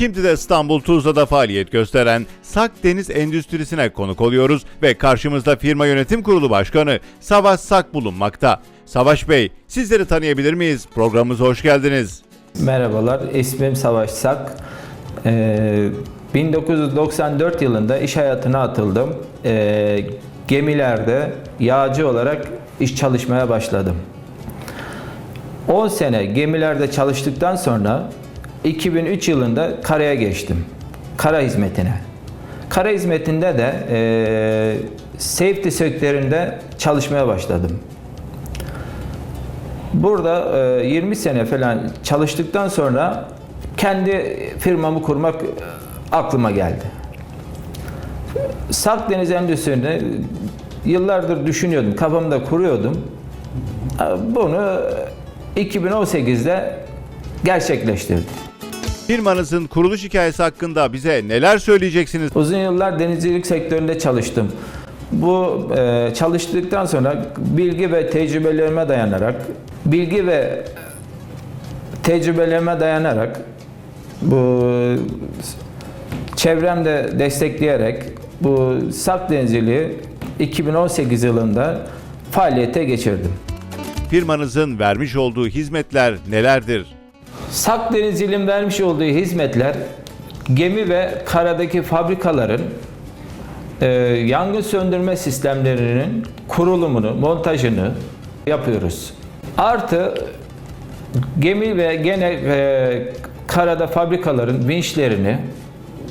Şimdi de İstanbul Tuzla'da faaliyet gösteren Sak Deniz Endüstrisi'ne konuk oluyoruz ve karşımızda firma yönetim kurulu başkanı Savaş Sak bulunmakta. Savaş Bey, sizleri tanıyabilir miyiz? Programımıza hoş geldiniz. Merhabalar, ismim Savaş Sak. Ee, 1994 yılında iş hayatına atıldım. Ee, gemilerde yağcı olarak iş çalışmaya başladım. 10 sene gemilerde çalıştıktan sonra 2003 yılında karaya geçtim. Kara hizmetine. Kara hizmetinde de e, safety sektöründe çalışmaya başladım. Burada e, 20 sene falan çalıştıktan sonra kendi firmamı kurmak e, aklıma geldi. Sak Deniz Endüstrisi'ni yıllardır düşünüyordum, kafamda kuruyordum. E, Bunu 2018'de gerçekleştirdim. Firmanızın kuruluş hikayesi hakkında bize neler söyleyeceksiniz? Uzun yıllar denizcilik sektöründe çalıştım. Bu e, çalıştıktan sonra bilgi ve tecrübelerime dayanarak, bilgi ve tecrübelerime dayanarak bu çevremde destekleyerek bu sak denizciliği 2018 yılında faaliyete geçirdim. Firmanızın vermiş olduğu hizmetler nelerdir? Sak Denizciliğin vermiş olduğu hizmetler gemi ve karadaki fabrikaların e, yangın söndürme sistemlerinin kurulumunu, montajını yapıyoruz. Artı gemi ve gene e, karada fabrikaların vinçlerini,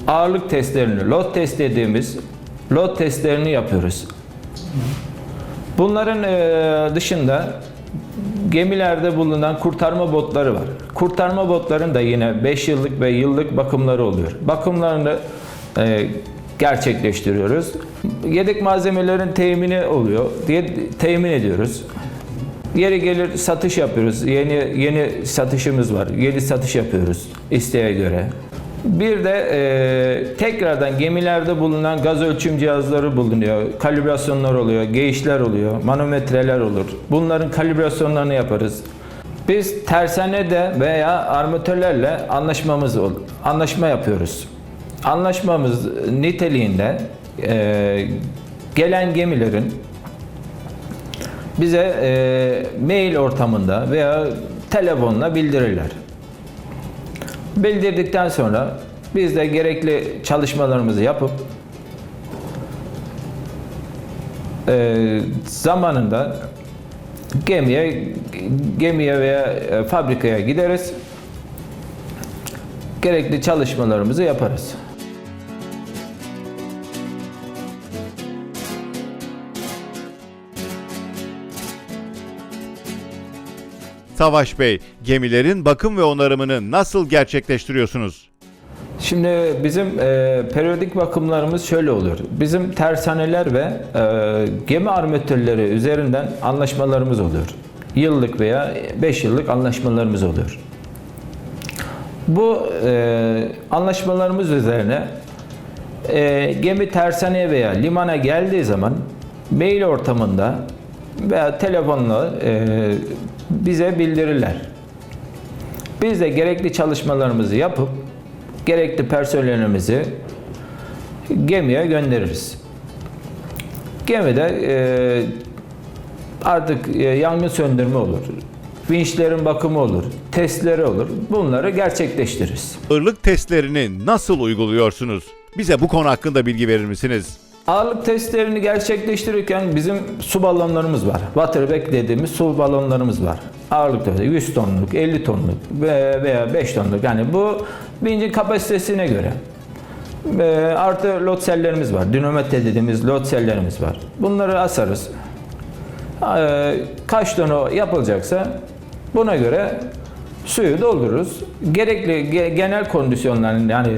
ağırlık testlerini, lot test dediğimiz lot testlerini yapıyoruz. Bunların e, dışında gemilerde bulunan kurtarma botları var. Kurtarma botların da yine 5 yıllık ve yıllık bakımları oluyor. Bakımlarını e, gerçekleştiriyoruz. Yedek malzemelerin temini oluyor diye temin ediyoruz. Yeri gelir satış yapıyoruz. Yeni yeni satışımız var. Yeni satış yapıyoruz isteğe göre. Bir de e, tekrardan gemilerde bulunan gaz ölçüm cihazları bulunuyor. Kalibrasyonlar oluyor, geyişler oluyor, manometreler olur. Bunların kalibrasyonlarını yaparız. Biz tersanede veya armatörlerle anlaşmamız anlaşma yapıyoruz. Anlaşmamız niteliğinde e, gelen gemilerin bize e, mail ortamında veya telefonla bildirirler. Bildirdikten sonra biz de gerekli çalışmalarımızı yapıp e, zamanında gemiye gemiye veya e, fabrikaya gideriz. Gerekli çalışmalarımızı yaparız. Savaş Bey, gemilerin bakım ve onarımını nasıl gerçekleştiriyorsunuz? Şimdi bizim e, periyodik bakımlarımız şöyle oluyor. Bizim tersaneler ve e, gemi armatörleri üzerinden anlaşmalarımız oluyor. Yıllık veya 5 yıllık anlaşmalarımız oluyor. Bu e, anlaşmalarımız üzerine e, gemi tersaneye veya limana geldiği zaman mail ortamında veya telefonla e, bize bildirirler. Biz de gerekli çalışmalarımızı yapıp gerekli personelimizi gemiye göndeririz. Gemide e, artık e, yangın söndürme olur. Vinçlerin bakımı olur, testleri olur. Bunları gerçekleştiririz. Ağırlık testlerini nasıl uyguluyorsunuz? Bize bu konu hakkında bilgi verir misiniz? Ağırlık testlerini gerçekleştirirken bizim su balonlarımız var. Waterback dediğimiz su balonlarımız var. Ağırlık testi 100 tonluk, 50 tonluk ve- veya 5 tonluk. Yani bu vincin kapasitesine göre. Artı lot sellerimiz var. Dinometre dediğimiz lot sellerimiz var. Bunları asarız. Ee, Kaç tonu yapılacaksa buna göre suyu doldururuz. Gerekli ge- genel kondisyonların yani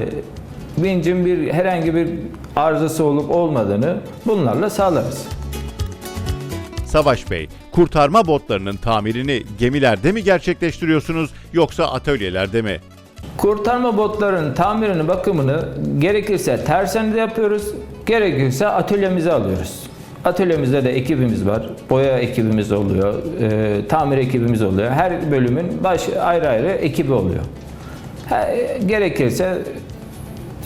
vincin bir herhangi bir arızası olup olmadığını bunlarla sağlarız. Savaş Bey, kurtarma botlarının tamirini gemilerde mi gerçekleştiriyorsunuz yoksa atölyelerde mi? Kurtarma botların tamirini, bakımını gerekirse tersanede yapıyoruz, gerekirse atölyemize alıyoruz. Atölyemizde de ekibimiz var. Boya ekibimiz oluyor, e, tamir ekibimiz oluyor. Her bölümün baş ayrı ayrı ekibi oluyor. Ha, gerekirse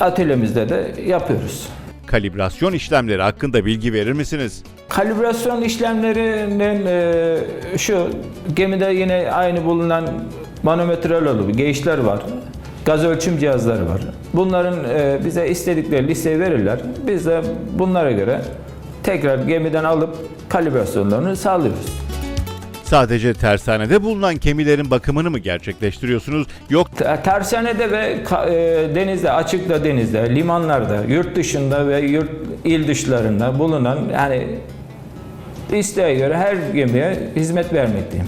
atölyemizde de yapıyoruz. Kalibrasyon işlemleri hakkında bilgi verir misiniz? Kalibrasyon işlemlerinin e, şu gemide yine aynı bulunan manometreli geyişler var. Gaz ölçüm cihazları var. Bunların e, bize istedikleri listeyi verirler. Biz de bunlara göre tekrar gemiden alıp kalibrasyonlarını sağlıyoruz. Sadece tersanede bulunan gemilerin bakımını mı gerçekleştiriyorsunuz? Yok Te- Tersanede ve e, denizde, açıkta denizde, limanlarda, yurt dışında ve yurt il dışlarında bulunan yani isteğe göre her gemiye hizmet vermekteyim.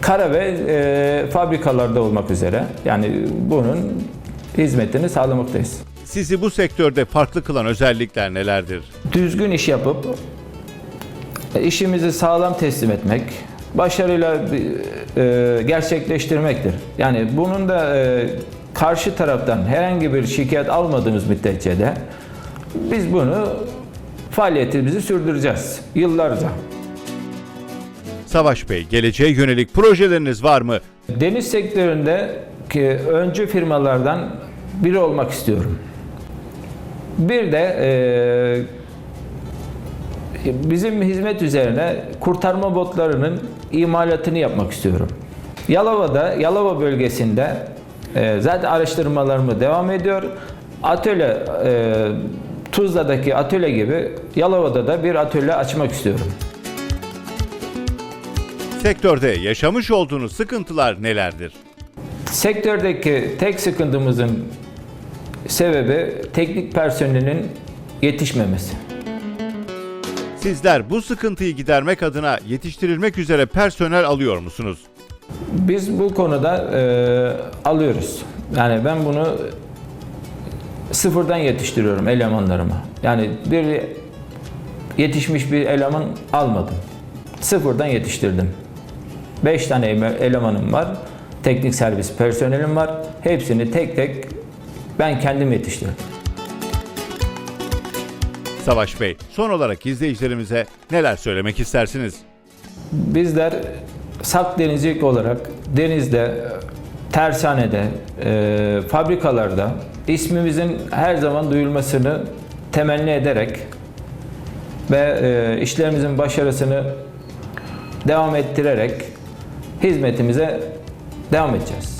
Kara ve e, fabrikalarda olmak üzere yani bunun hizmetini sağlamaktayız. sizi bu sektörde farklı kılan özellikler nelerdir? Düzgün iş yapıp işimizi sağlam teslim etmek, başarıyla e, gerçekleştirmektir. Yani bunun da e, karşı taraftan herhangi bir şikayet almadığımız müddetçe de biz bunu faaliyetimizi sürdüreceğiz yıllarca. Savaş Bey, geleceğe yönelik projeleriniz var mı? Deniz sektöründe ki öncü firmalardan biri olmak istiyorum. Bir de e, bizim hizmet üzerine kurtarma botlarının imalatını yapmak istiyorum. Yalova'da, Yalova bölgesinde e, zaten araştırmalarımı devam ediyor. Atölye, e, Tuzla'daki atölye gibi Yalova'da da bir atölye açmak istiyorum. Sektörde yaşamış olduğunuz sıkıntılar nelerdir? Sektördeki tek sıkıntımızın sebebi teknik personelin yetişmemesi. Sizler bu sıkıntıyı gidermek adına yetiştirilmek üzere personel alıyor musunuz? Biz bu konuda e, alıyoruz. Yani ben bunu sıfırdan yetiştiriyorum elemanlarıma. Yani bir yetişmiş bir eleman almadım. Sıfırdan yetiştirdim. 5 tane ele- elemanım var. Teknik servis personelim var. Hepsini tek tek ben kendim yetiştirdim. Savaş Bey, son olarak izleyicilerimize neler söylemek istersiniz? Bizler sak denizcilik olarak denizde, tersanede, e, fabrikalarda ismimizin her zaman duyulmasını temenni ederek ve e, işlerimizin başarısını devam ettirerek hizmetimize devam edeceğiz.